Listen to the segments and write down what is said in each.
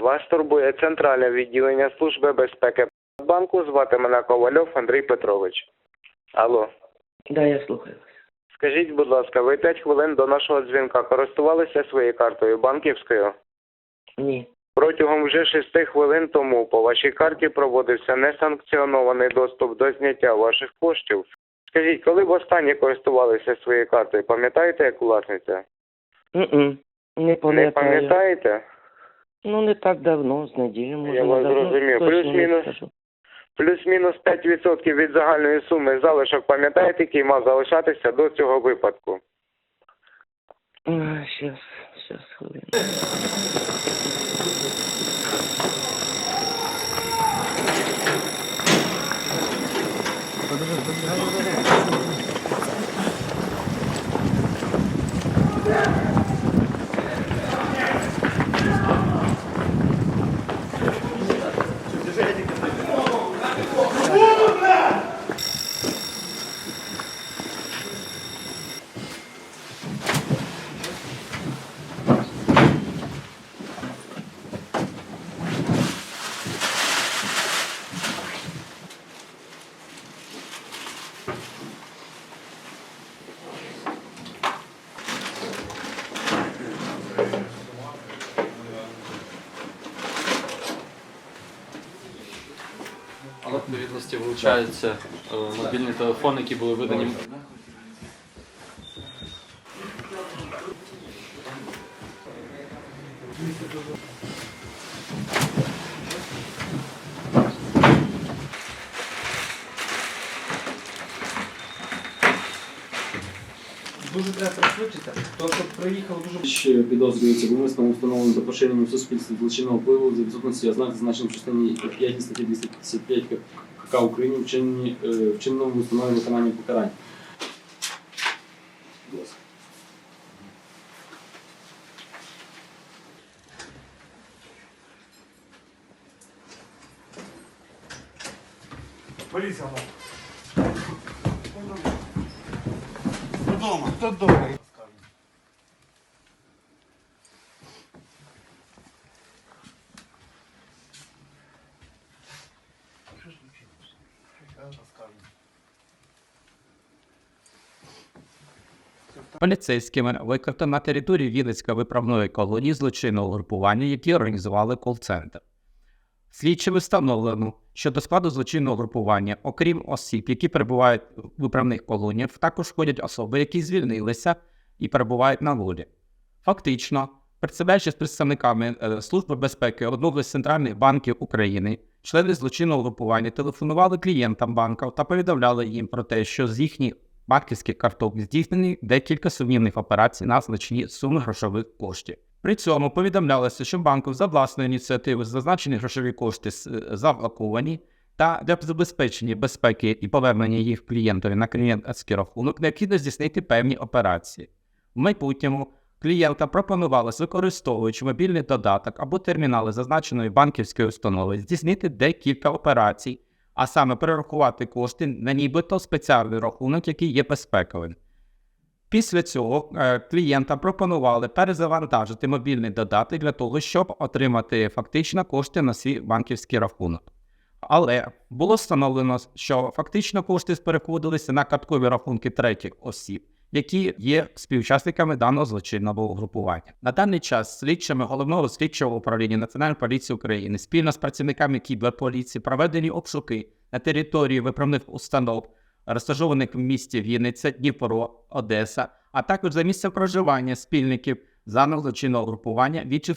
Вас турбує центральне відділення Служби безпеки банку. Звати мене Ковальов Андрій Петрович. Алло. Да, я слухаю вас. Скажіть, будь ласка, ви 5 хвилин до нашого дзвінка користувалися своєю картою банківською? Ні. Протягом вже 6 хвилин тому по вашій карті проводився несанкціонований доступ до зняття ваших коштів. Скажіть, коли в останнє користувалися своєю картою, пам'ятаєте як власниця? М-м. Не Не пам'ятаєте? Ну, не так давно, з неділю, може, Я вас зрозумів. Плюс-мінус. Плюс-мінус 5% від загальної суми залишок, пам'ятаєте, який мав залишатися до цього випадку? Щас, щас, хвилину. Відповідності вилучаються е, мобільні телефони, які були видані. Дуже треба пришвидшити. То, що приїхав дуже Ще підозрюється вмисно установленим за поширенням в суспільстві злочинного впливу за відсутності ознак, зазначених в частині 5 статті 255 КК України вчинені е, вчиненому установі виконання покарань. Поліція Случилось? Я розкажу. Поліцейськими викрито на території Вінницької виправної колонії злочинного групування, які організували кол-центр. Слідчими встановлено, що до складу злочинного групування, окрім осіб, які перебувають в виправних колоніях, також входять особи, які звільнилися і перебувають на волі. Фактично, представляючи з представниками е, Служби безпеки одного з центральних банків України, члени злочинного групування телефонували клієнтам банків та повідомляли їм про те, що з їхніх банківських карток здійснені декілька сумнівних операцій на значні суми грошових коштів. При цьому повідомлялося, що банку за власною ініціативою зазначені грошові кошти заблоковані, та для забезпечення безпеки і повернення їх клієнтові на клієнтський рахунок необхідно здійснити певні операції. В майбутньому клієнтам пропонувалось, використовуючи мобільний додаток або термінали зазначеної банківської установи, здійснити декілька операцій, а саме перерахувати кошти на нібито спеціальний рахунок, який є безпековим. Після цього е, клієнтам пропонували перезавантажити мобільний додаток для того, щоб отримати фактично кошти на свій банківський рахунок. Але було встановлено, що фактично кошти переходилися на карткові рахунки третіх осіб, які є співучасниками даного злочинного групування. На даний час слідчими головного слідчого управління Національної поліції України спільно з працівниками кіберполіції проведені обшуки на території виправних установ, розташованих в місті Вінниця, Дніпро, Одеса, а також за місцем проживання спільників даного злочинного групування в інших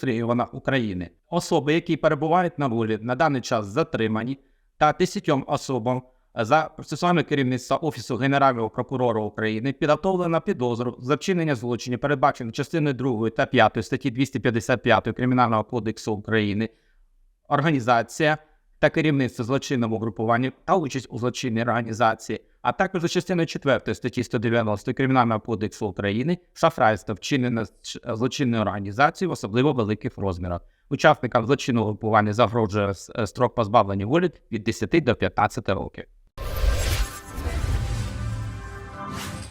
України. Особи, які перебувають на волі, на даний час затримані, та десятьом особам за процесуальне керівництво Офісу Генерального прокурора України підготовлена підозру за вчинення злочинів, передбачених частиною 2 та 5 статті 255 Кримінального кодексу України, організація та керівництво злочинному групуванню та участь у злочинній організації, а також за частиною 4 статті 190 Кримінального кодексу України шафрайство вчинене ч- злочинною організацією в особливо великих розмірах. Учасникам злочинного групування загрожує е, строк позбавлення волі від 10 до 15 років.